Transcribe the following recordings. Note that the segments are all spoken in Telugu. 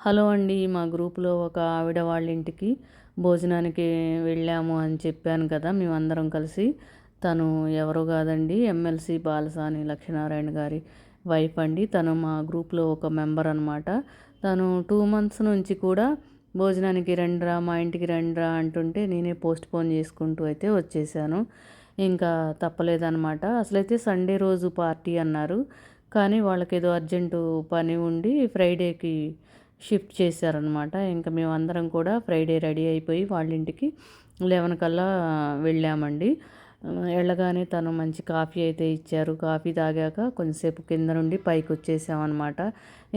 హలో అండి మా గ్రూప్లో ఒక ఆవిడ వాళ్ళ ఇంటికి భోజనానికి వెళ్ళాము అని చెప్పాను కదా మేమందరం కలిసి. తను ఎవరు కాదండి ఎమ్మెల్సీ బాలసాని లక్ష్మీనారాయణ గారి వైఫ్ అండి. తను మా గ్రూప్లో ఒక మెంబర్ అనమాట తను టూ మంత్స్ నుంచి కూడా భోజనానికి రండిరా మా ఇంటికి రండిరా అంటుంటే నేనే పోస్ట్ పోన్ చేసుకుంటూ అయితే వచ్చేసాను. ఇంకా తప్పలేదన్నమాట. అసలైతే సండే రోజు పార్టీ అన్నారు. కానీ వాళ్ళకి ఏదో అర్జెంటు పని ఉండి ఫ్రైడేకి షిఫ్ట్ చేశారనమాట ఇంకా మేమందరం కూడా ఫ్రైడే రెడీ అయిపోయి వాళ్ళ ఇంటికి లెవెన్ కల్లా వెళ్ళామండి. వెళ్ళగానే తను మంచి కాఫీ అయితే ఇచ్చారు. కాఫీ తాగాక కొంచెంసేపు కింద నుండి పైకి వచ్చేసామన్నమాట.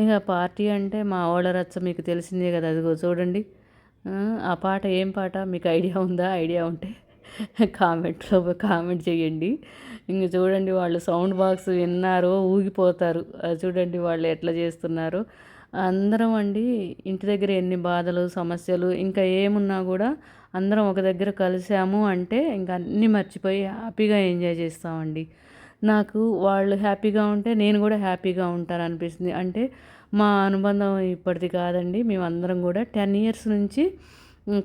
ఇంకా పార్టీ అంటే మా ఓడరచ్చ మీకు తెలిసిందే కదా అదిగో చూడండి. ఆ పాట ఏం పాట? మీకు ఐడియా ఉందా? ఐడియా ఉంటే కామెంట్లో కామెంట్ చేయండి. ఇంక చూడండి వాళ్ళు సౌండ్ బాక్స్ విన్నారో ఊగిపోతారు. చూడండి వాళ్ళు ఎట్లా చేస్తున్నారో. అందరం అండి ఇంటి దగ్గర ఎన్ని బాధలు సమస్యలు ఇంకా ఏమున్నా కూడా అందరం ఒక దగ్గర కలిసాము అంటే ఇంకా అన్నీ మర్చిపోయి హ్యాపీగా ఎంజాయ్ చేస్తామండి. నాకు వాళ్ళు హ్యాపీగా ఉంటే నేను కూడా హ్యాపీగా ఉంటాను అనిపిస్తుంది. అంటే మా అనుబంధం ఇప్పటిది కాదండి. మేమందరం కూడా టెన్ ఇయర్స్ నుంచి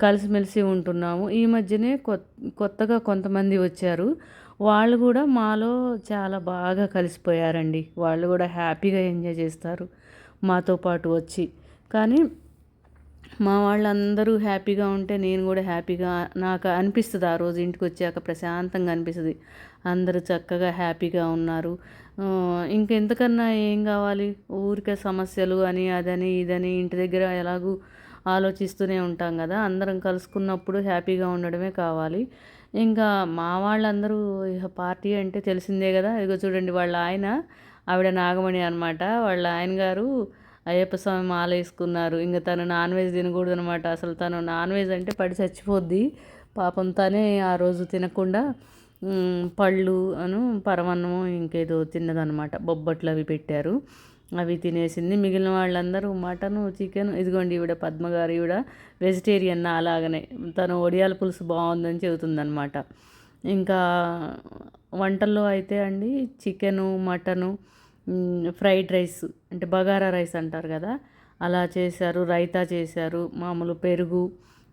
కలిసిమెలిసి ఉంటున్నాము. ఈ మధ్యనే కొత్తగా కొంతమంది వచ్చారు. వాళ్ళు కూడా మాలో చాలా బాగా కలిసిపోయారండి. వాళ్ళు కూడా హ్యాపీగా ఎంజాయ్ చేస్తారు. మాతో పాటు వచ్చి. కానీ మా వాళ్ళందరూ హ్యాపీగా ఉంటే నేను కూడా హ్యాపీగా నాకు అనిపిస్తుంది ఆ రోజు ఇంటికి వచ్చాక ప్రశాంతంగా అనిపిస్తుంది. అందరూ చక్కగా హ్యాపీగా ఉన్నారు. ఇంకెంతకన్నా ఏం కావాలి? ఊరికే సమస్యలు అని అదని ఇదని ఇంటి దగ్గర ఎలాగూ ఆలోచిస్తూనే ఉంటాం కదా. అందరం కలుసుకున్నప్పుడు హ్యాపీగా ఉండడమే కావాలి. ఇంకా మా వాళ్ళందరూ పార్టీ అంటే తెలిసిందే కదా. ఇదిగో చూడండి వాళ్ళ ఆయన ఆవిడ నాగమణి అనమాట వాళ్ళ ఆయన గారు అయ్యప్ప స్వామి మాల వేసుకున్నారు. ఇంకా తను నాన్ వెజ్ తినకూడదు అనమాట అసలు తను నాన్ వెజ్ అంటే పడి చచ్చిపోద్ది. పాపం తనే ఆ రోజు తినకుండా పళ్ళు అను పరమన్నము ఇంకేదో తిన్నదనమాట బొబ్బట్లు అవి పెట్టారు. అవి తినేసింది. మిగిలిన వాళ్ళందరూ మటను చికెన్ ఇదిగోండి ఈవిడ పద్మగారు ఈవిడ వెజిటేరియన్ అలాగనే తను ఒడియాల పులుసు బాగుందని చెబుతుందనమాట ఇంకా వంటల్లో అయితే అండి చికెను మటను ఫ్రైడ్ రైస్ అంటే బగారా రైస్ అంటారు కదా అలా చేశారు రైతా చేశారు మామూలు పెరుగు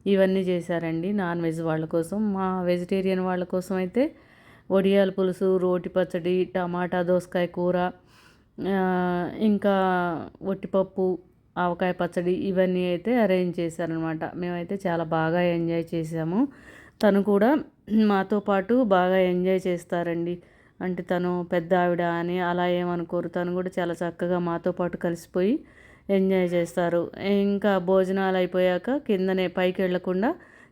ఇవన్నీ చేశారండి నాన్ వెజ్ వాళ్ళ కోసం. మా వెజిటేరియన్ వాళ్ళ కోసం అయితే వడియాల పులుసు రోటి పచ్చడి టమాటా దోసకాయ కూర ఇంకా ఒట్టిపప్పు ఆవకాయ పచ్చడి ఇవన్నీ అయితే అరేంజ్ చేశారనమాట మేమైతే చాలా బాగా ఎంజాయ్ చేసాము తను కూడా మాతో పాటు బాగా ఎంజాయ్ చేస్తారండి. అంటే తను పెద్ద ఆవిడ అని అలా ఏమనుకోరు. తను కూడా చాలా చక్కగా మాతో పాటు కలిసిపోయి ఎంజాయ్ చేస్తారు. ఇంకా భోజనాలు అయిపోయాక కిందనే పైకి వెళ్ళకుండా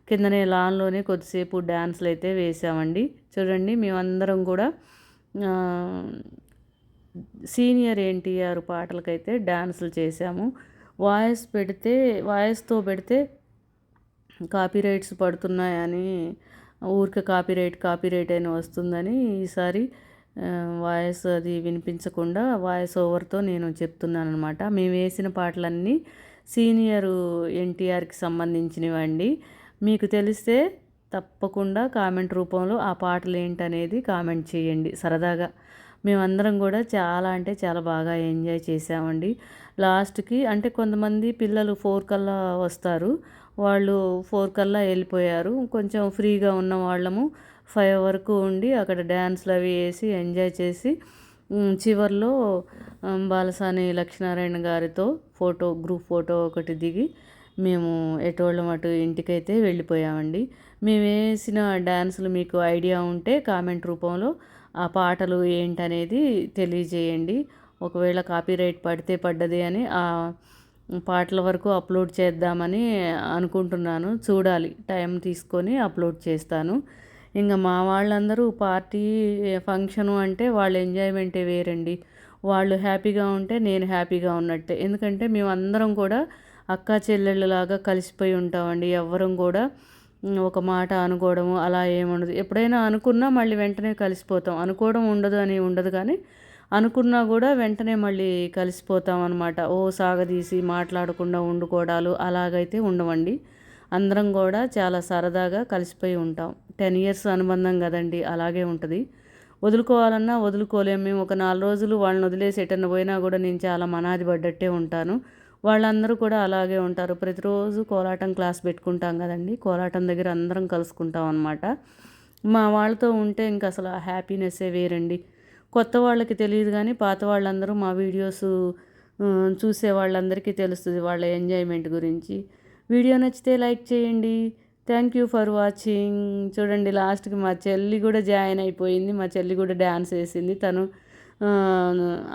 కిందనే లాన్లోనే కొద్దిసేపు డ్యాన్స్లు అయితే వేసామండి చూడండి మేమందరం కూడా సీనియర్ ఎన్టీఆర్ పాటలకైతే డ్యాన్సులు చేసాము వాయిస్ పెడితే వాయిస్తో పెడితే కాపీరైట్స్ పడుతున్నాయని ఊరికే కాపీరైట్ కాపీరైట్ అని వస్తుందని ఈసారి వాయిస్ అది వినిపించకుండా వాయిస్ ఓవర్తో నేను చెప్తున్నాను అనమాట మేము వేసిన పాటలన్నీ సీనియరు ఎన్టీఆర్కి సంబంధించినవండి. మీకు తెలిస్తే తప్పకుండా కామెంట్ రూపంలో ఆ పాటలు ఏంటనేది కామెంట్ చేయండి సరదాగా. మేమందరం కూడా చాలా అంటే చాలా బాగా ఎంజాయ్ చేసామండి లాస్ట్కి అంటే కొంతమంది పిల్లలు ఫోర్ కల్లా వస్తారు. వాళ్ళు ఫోర్ కల్లా వెళ్ళిపోయారు. కొంచెం ఫ్రీగా ఉన్న వాళ్ళము ఫైవ్ వరకు ఉండి అక్కడ డ్యాన్స్లు అవి వేసి ఎంజాయ్ చేసి చివరిలో బాలసాని లక్ష్మీనారాయణ గారితో ఫోటో గ్రూప్ ఫోటో ఒకటి దిగి మేము ఎటోళ్ళం అటు ఇంటికైతే వెళ్ళిపోయామండి. మేము వేసిన డ్యాన్సులు మీకు ఐడియా ఉంటే కామెంట్ రూపంలో ఆ పాటలు ఏంటనేది తెలియజేయండి. ఒకవేళ కాపీరైట్ పడితే పడ్డది అని ఆ పాటల వరకు అప్లోడ్ చేద్దామని అనుకుంటున్నాను. చూడాలి. టైం తీసుకొని అప్లోడ్ చేస్తాను. ఇంకా మా వాళ్ళందరూ పార్టీ ఫంక్షను అంటే వాళ్ళ ఎంజాయ్మెంటే వేరండి. వాళ్ళు హ్యాపీగా ఉంటే నేను హ్యాపీగా ఉన్నట్టే. ఎందుకంటే మేమందరం కూడా అక్క చెల్లెళ్ళలాగా కలిసిపోయి ఉంటామండి. ఎవ్వరం కూడా ఒక మాట అనుకోవడము అలా ఏముండదు. ఎప్పుడైనా అనుకున్నా మళ్ళీ వెంటనే కలిసిపోతాం. అనుకోవడం ఉండదు అని ఉండదు కానీ అనుకున్నా కూడా వెంటనే మళ్ళీ కలిసిపోతాం అనమాట ఓ సాగదీసి మాట్లాడకుండా వండుకోవడాలు అలాగైతే ఉండవండి. అందరం కూడా చాలా సరదాగా కలిసిపోయి ఉంటాం. టెన్ ఇయర్స్ అనుబంధం కదండి అలాగే ఉంటుంది. వదులుకోవాలన్నా వదులుకోలేము మేము ఒక నాలుగు రోజులు వాళ్ళని వదిలేసి ఎటన్న పోయినా కూడా నేను చాలా మనాది పడ్డట్టే ఉంటాను. వాళ్ళందరూ కూడా అలాగే ఉంటారు. ప్రతిరోజు కోలాటం క్లాస్ పెట్టుకుంటాం కదండి కోలాటం దగ్గర అందరం కలుసుకుంటాం అనమాట మా వాళ్ళతో ఉంటే ఇంకా అసలు ఆ హ్యాపీనెస్సే వేరండి. కొత్త వాళ్ళకి తెలియదు కానీ పాత వాళ్ళందరూ మా వీడియోస్ చూసే వాళ్ళందరికీ తెలుస్తుంది వాళ్ళ ఎంజాయ్మెంట్ గురించి. వీడియో నచ్చితే లైక్ చేయండి. థ్యాంక్ యూ ఫర్ వాచింగ్ చూడండి లాస్ట్కి మా చెల్లి కూడా జాయిన్ అయిపోయింది. మా చెల్లి కూడా డ్యాన్స్ వేసింది. తను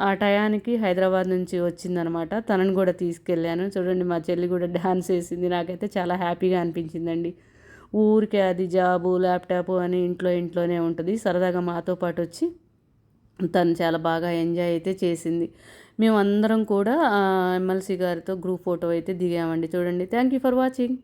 ఆ టయానికి హైదరాబాద్ నుంచి వచ్చిందనమాట. తనని కూడా తీసుకెళ్ళాను. చూడండి మా చెల్లి కూడా డ్యాన్స్ వేసింది. నాకైతే చాలా హ్యాపీగా అనిపించిందండి. ఊరికే అది జాబు ల్యాప్టాప్ అని ఇంట్లో ఇంట్లోనే ఉంటుంది. సరదాగా మాతో పాటు వచ్చి తను చాలా బాగా ఎంజాయ్ అయితే చేసింది. మేమందరం కూడా ఎమ్మెల్సీ గారితో గ్రూప్ ఫోటో అయితే దిగామండి. చూడండి. Thank you for watching.